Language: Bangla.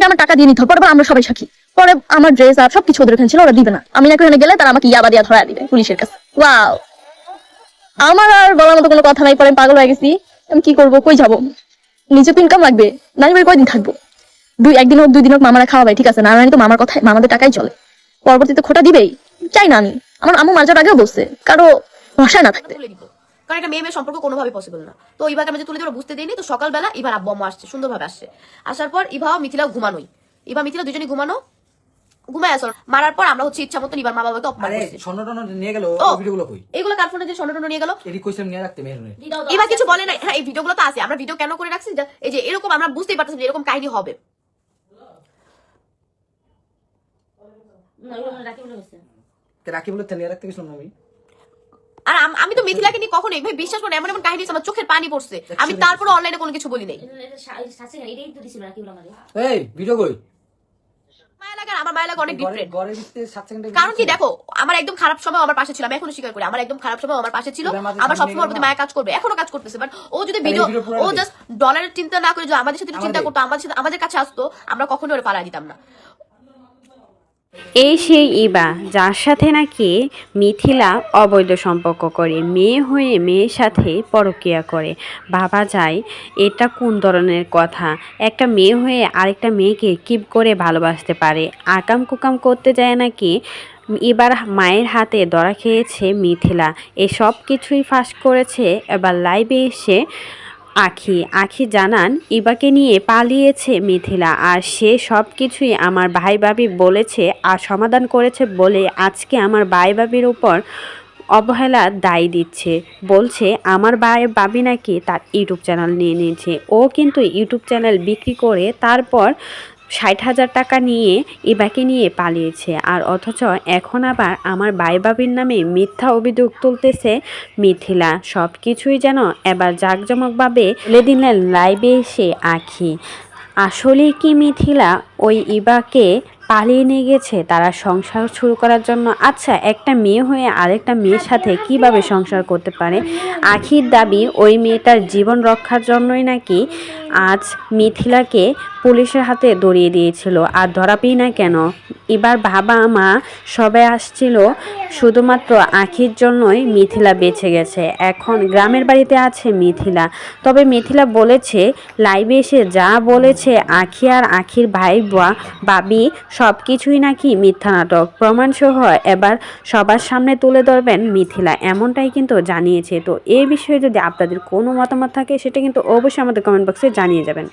নাকি আমার টাকা দিয়ে নিতে হবে। পরে আমরা সবাই সাক্ষী। পরে আমার ড্রেস আর সবকিছু ওদের ওখানে ছিল, ওরা দিবে না। আমি নাকি ওখানে গেলে তারা আমাকে ইয়াবা দিয়া ধরা দিবে পুলিশের কাছে। ওয়াও আমার আর বলার মতো কোনো কথা নাই, পরে পাগল হয়ে গেছি। আমি কি করব? কই যাব? নিজে তো ইনকাম লাগবে। নানি বাড়ি কয়দিন থাকব? দুই, একদিন হোক, দুই দিন হোক, মামারা খাওয়াবে, ঠিক আছে? না তো মামার কথায়, মামাদের টাকাই চলে। পরবর্তীতে খোটা দিবেই। চাই না আমি আমার আম্মু মাঝার আগেও বলছে, কারও ভাষায় না থাকতে। কারণ একটা মেয়ে মেয়ে সম্পর্ক কোনোভাবে পসিবল না। তো ইভাকে আমি যে তুলে দেবো বুঝতে দিইনি তো সকালবেলা ইভার আব্বু আম্মু আসছে সুন্দরভাবে আসছে। আসার পর ইভা মিথিলাও ঘুমানোই। ইভা মিথিলা দুজনে ঘুমানো। ঘুমায় আসর মারার পর আমরা হচ্ছে ইচ্ছা ইবার মা বাবাকে অপমান করছি। নিয়ে গেল ভিডিওগুলো কই? এইগুলো কার ফোনে যে নিয়ে গেল? কইছিলাম নিয়ে রাখতে এবার কিছু বলে না হ্যাঁ এই ভিডিওগুলো তো আছে। আমরা ভিডিও কেন করে রাখছি? যে এই যে এরকম আমরা বুঝতেই পারতেছি যে এরকম কাহিনী হবে। রাখি বলে নিয়ে রাখতে গেছিলাম আমি। আর আমি তো মিথিলাকে নিয়ে কখনোই ভাই বিশ্বাস করেন এমন এমন কাহিনী আমার চোখের পানি পড়ছে। আমি তারপরে অনলাইনে কোনো কিছু বলি নাই এই ভিডিও কই? মায়া লাগে আর আমার মায়া লাগে অনেক ডিফারেন্ট ঘরের ভিতরে সাত সেকেন্ড কারণ কি দেখো আমার একদম খারাপ সময় আমার পাশে ছিল আমি এখনও স্বীকার করি আমার একদম খারাপ সময় আমার পাশে ছিল আমার সবসময় প্রতি মায়া কাজ করবে এখনও কাজ করতেছে বাট ও যদি ভিডিও ও জাস্ট ডলারের চিন্তা না করে যদি আমাদের সাথে চিন্তা করতো আমাদের সাথে আমাদের কাছে আসতো আমরা কখনো ওরে পাড়া দিতাম না। এই সেই ইবা, যার সাথে নাকি মিথিলা অবৈধ সম্পর্ক করে, মেয়ে হয়ে মেয়ের সাথে পরকিয়া করে। বাবা যায়, এটা কোন ধরনের কথা? একটা মেয়ে হয়ে আরেকটা মেয়েকে কিপ করে ভালোবাসতে পারে। আকাম কুকাম করতে যায় নাকি? এবার মায়ের হাতে ধরা খেয়েছে মিথিলা। এসব কিছুই ফাঁস করেছে, এবার লাইভে এসে আখি। আখি জানান, ইবাকে নিয়ে পালিয়েছে মিথিলা আর সে সব কিছুই আমার ভাই ভাবি বলেছে আর সমাধান করেছে বলে আজকে আমার ভাই ভাবির উপর অবহেলা দায় দিচ্ছে। বলছে, আমার ভাই বাবি নাকি তার ইউটিউব চ্যানেল নিয়ে নিয়েছে। ও কিন্তু ইউটিউব চ্যানেল বিক্রি করে তারপর ষাট হাজার টাকা নিয়ে ইবাকে নিয়ে পালিয়েছে। আর অথচ এখন আবার আমার ভাই ভাবির নামে মিথ্যা অভিযোগ তুলতেছে মিথিলা। সব কিছুই যেন এবার জাঁকজমকভাবে বলে দিলেন লাইভে এসে আখি। আসলে কি মিথিলা ওই ইবাকে পালিয়ে নিয়ে গেছে? তারা সংসার শুরু করার জন্য আচ্ছা একটা মেয়ে হয়ে আরেকটা মেয়ের সাথে কীভাবে সংসার করতে পারে? আখির দাবি, ওই মেয়েটার জীবন রক্ষার জন্যই নাকি আজ মিথিলাকে পুলিশের হাতে ধরিয়ে দিয়েছিল। আর ধরা পেয়ে না কেন? এবার বাবা মা সবাই আসছিল, শুধুমাত্র আখির জন্যই মিথিলা বেঁচে গেছে। এখন গ্রামের বাড়িতে আছে মিথিলা। তবে মিথিলা বলেছে, লাইভে এসে যা বলেছে, আখি আর আখির ভাই, বা বাবি সব কিছুই নাকি মিথ্যা নাটক। প্রমাণসহ এবার সবার সামনে তুলে ধরবেন মিথিলা। এমনটাই কিন্তু জানিয়েছে। তো এই বিষয়ে যদি আপনাদের কোনো মতামত থাকে, সেটা কিন্তু অবশ্যই আমাদের কমেন্ট বক্সে জানিয়ে যাবেন।